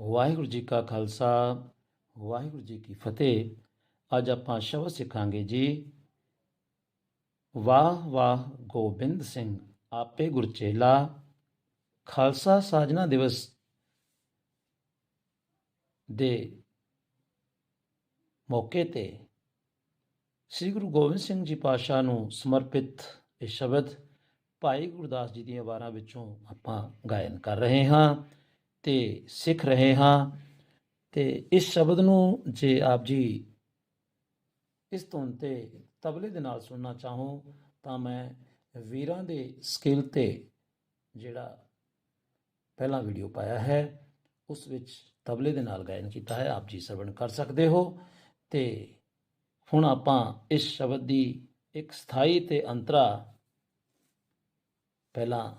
ਵਾਹਿਗੁਰੂ ਜੀ ਕਾ ਖਾਲਸਾ, ਵਾਹਿਗੁਰੂ ਜੀ ਕੀ ਫਤਿਹ। ਅੱਜ ਆਪਾਂ ਸ਼ਬਦ ਸਿੱਖਾਂਗੇ ਜੀ, ਵਾਹ ਵਾਹ ਗੋਬਿੰਦ ਸਿੰਘ, ਆਪੇ ਗੁਰਚੇਲਾ ਖਾਲਸਾ ਸਾਜਨਾ ਦਿਵਸ ਦੇ ਮੌਕੇ ਤੇ ਸ੍ਰੀ ਗੁਰੂ ਗੋਬਿੰਦ ਸਿੰਘ ਜੀ ਪਾਤਸ਼ਾਹ ਨੂੰ ਸਮਰਪਿਤ ਇਹ ਸ਼ਬਦ ਭਾਈ ਗੁਰਦਾਸ ਜੀ ਦੀਆਂ ਵਾਰਾਂ ਵਿੱਚੋਂ ਆਪਾਂ ਗਾਇਨ ਕਰ ਰਹੇ ਹਾਂ। ਤੇ ਸਿੱਖ ਰਹੇ ਹਾਂ ਤੇ ਇਸ ਸ਼ਬਦ ਨੂੰ ਜੇ ਆਪ ਜੀ ਇਸ ਧੁਨ ਤੇ ਤਬਲੇ ਦੇ ਨਾਲ ਸੁਣਨਾ ਚਾਹੋ, ਤਾਂ ਮੈਂ ਵੀਰਾਂ ਦੇ ਸਕਿੱਲ ਤੇ ਜਿਹੜਾ ਪਹਿਲਾ ਵੀਡੀਓ ਪਾਇਆ ਹੈ, ਉਸ ਵਿੱਚ ਤਬਲੇ ਦੇ ਨਾਲ ਗਾਇਨ ਕੀਤਾ ਹੈ। ਆਪ ਜੀ ਸਰਵਣ ਕਰ ਸਕਦੇ ਹੋ ਤੇ ਹੁਣ ਆਪਾਂ ਇਸ ਸ਼ਬਦ ਦੀ ਇੱਕ ਸਥਾਈ ਤੇ ਅੰਤਰਾ ਪਹਿਲਾਂ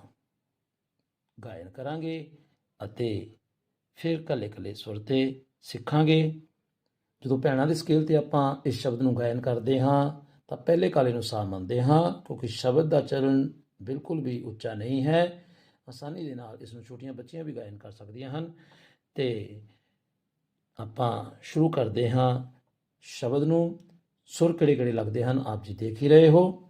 ਗਾਇਨ ਕਰਾਂਗੇ। ਅਤੇ ਫਿਰ ਕੱਲੇ ਕੱਲੇ ਸੁਰ ਤੇ ਸਿੱਖਾਂਗੇ। ਜਦੋਂ ਭੈਣਾਂ ਦੇ ਸਕੇਲ ਤੇ ਆਪਾਂ ਇਸ ਸ਼ਬਦ ਨੂੰ ਗਾਇਨ ਕਰਦੇ ਹਾਂ, ਤਾਂ ਪਹਿਲੇ ਕਾਲੇ ਨੂੰ ਸਾਹ ਮੰਨਦੇ ਹਾਂ, ਕਿਉਂਕਿ ਸ਼ਬਦ ਦਾ ਚਰਨ ਬਿਲਕੁਲ ਵੀ ਉੱਚਾ ਨਹੀਂ ਹੈ। ਆਸਾਨੀ ਦੇ ਨਾਲ ਇਸ ਨੂੰ ਛੋਟੀਆਂ ਬੱਚੀਆਂ ਵੀ ਗਾਇਨ ਕਰ ਸਕਦੀਆਂ ਹਨ। ਤੇ ਆਪਾਂ ਸ਼ੁਰੂ ਕਰਦੇ ਹਾਂ ਸ਼ਬਦ ਨੂੰ। ਸੁਰ ਕਿਹੜੇ ਕਿਹੜੇ ਲੱਗਦੇ ਹਨ, ਆਪ ਜੀ ਦੇਖ ਹੀ ਰਹੇ ਹੋ।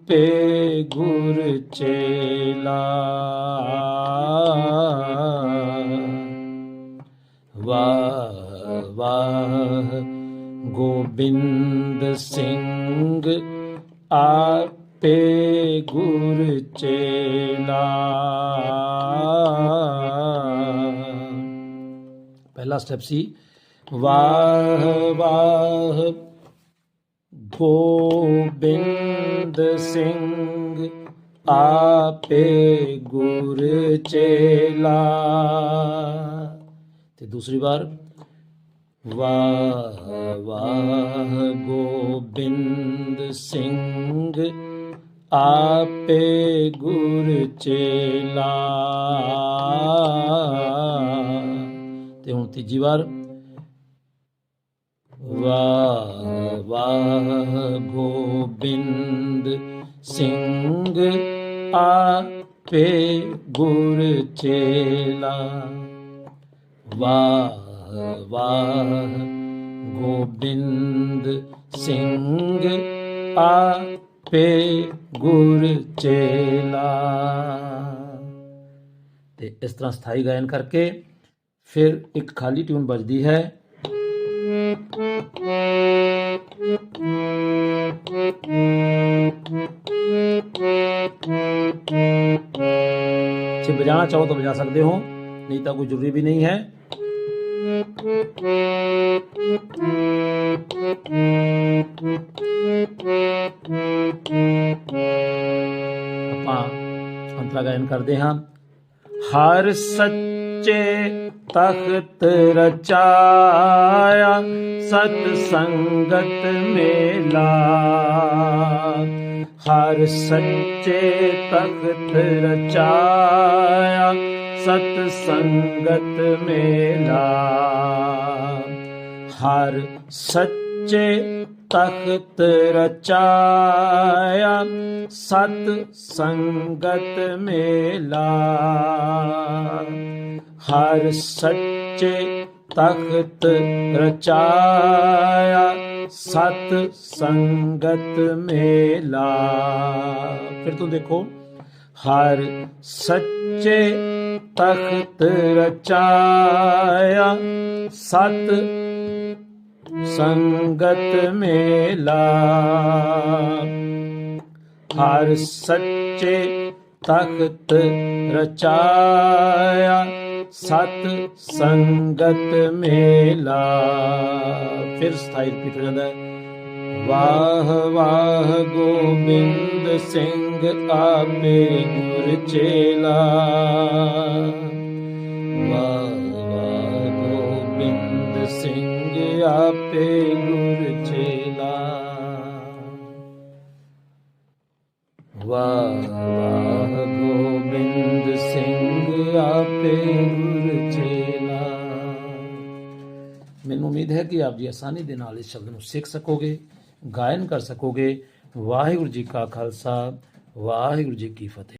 ਗੁਰ ਚੇਲਾ ਵਾਹ ਵਾਹ ਗੋਬਿੰਦ ਸਿੰਘ ਆਪੇ ਗੁਰ ਚੇਲਾ ਪਹਿਲਾ ਸਟੈਪ ਸੀ ਵਾਹ ਵਾਹ ਗੋਬਿੰਦ ਸਿੰਘ, ਆਪੇ ਗੁਰ ਚੇਲਾ। ਤੇ ਦੂਸਰੀ ਵਾਰ, ਵਾਹ ਵਾਹ ਗੋਬਿੰਦ ਸਿੰਘ, ਆਪੇ ਗੁਰ ਚੇਲਾ। ਤੇ ਹੁਣ ਤੀਜੀ ਵਾਰ ਵਾਹ ਵਾਹ ਗੋਬਿੰਦ ਸਿੰਘ ਆਪੇ ਗੁਰ ਚੇਲਾ। ਵਾਹ ਵਾਹ ਗੋਬਿੰਦ ਸਿੰਘ ਆਪੇ ਗੁਰ ਚੇਲਾ। ਤੇ ਇਸ ਤਰ੍ਹਾਂ ਸਥਾਈ ਗਾਇਨ ਕਰਕੇ ਫਿਰ ਇੱਕ ਖਾਲੀ ਟਿਊਨ ਵੱਜਦੀ ਹੈ। से बजाना चाहो तो बजा सकते हो, नहीं तो कोई ज़रूरी भी नहीं है। अंतरा गायन करते हैं हर सच्चे ਤਖਤ ਰਚਾਇਆ ਸਤ ਸੰਗਤ ਮੇਲਾ। ਹਰ ਸੱਚੇ ਤਖਤ ਰਚਾਇਆ ਸਤ ਸੰਗਤ ਮੇਲਾ। ਹਰ ਸੱਚੇ ਤਖਤ ਰਚਾਇਆ ਸਤ ਸੰਗਤ ਮੇਲਾ। ਹਰ ਸੱਚੇ ਤਖਤ ਰਚਾਇਆ ਸਤ ਸੰਗਤ ਮੇਲਾ। ਫਿਰ ਤੋਂ ਦੇਖੋ। ਹਰ ਸੱਚੇ ਤਖਤ ਰਚਾਇਆ ਸਤ ਸੰਗਤ ਮੇਲਾ। ਹਰ ਸੱਚੇ ਤਖਤ ਰਚਾਇਆ ਸਤ ਸੰਗਤ ਮੇਲਾ। ਫਿਰ ਸਥਾਈ ਰਿਪੀਟ ਹੋ ਜਾਂਦਾ ਹੈ। ਵਾਹ ਵਾਹ ਗੋਬਿੰਦ ਸਿੰਘ ਆਪੇ ਗੁਰ ਚੇਲਾ। ਵਾਹ ਵਾਹ ਗੋਬਿੰਦ ਸਿੰਘ ਆਪੇ ਗੁਰ ਚੇਲਾ। ਵਾਹ ਵਾਹ ਗੋਬਿੰਦ ਸਿੰਘ ਆਪੇ ਗੁਰ ਚੇਲਾ। ਮੈਨੂੰ ਉਮੀਦ ਹੈ ਕਿ ਆਪ ਜੀ ਆਸਾਨੀ ਦੇ ਨਾਲ ਇਸ ਸ਼ਬਦ ਨੂੰ ਸਿੱਖ ਸਕੋਗੇ, ਗਾਇਨ ਕਰ ਸਕੋਗੇ। ਵਾਹਿਗੁਰੂ ਜੀ ਕਾ ਖਾਲਸਾ, ਵਾਹਿਗੁਰੂ ਜੀ ਕੀ ਫਤਿਹ।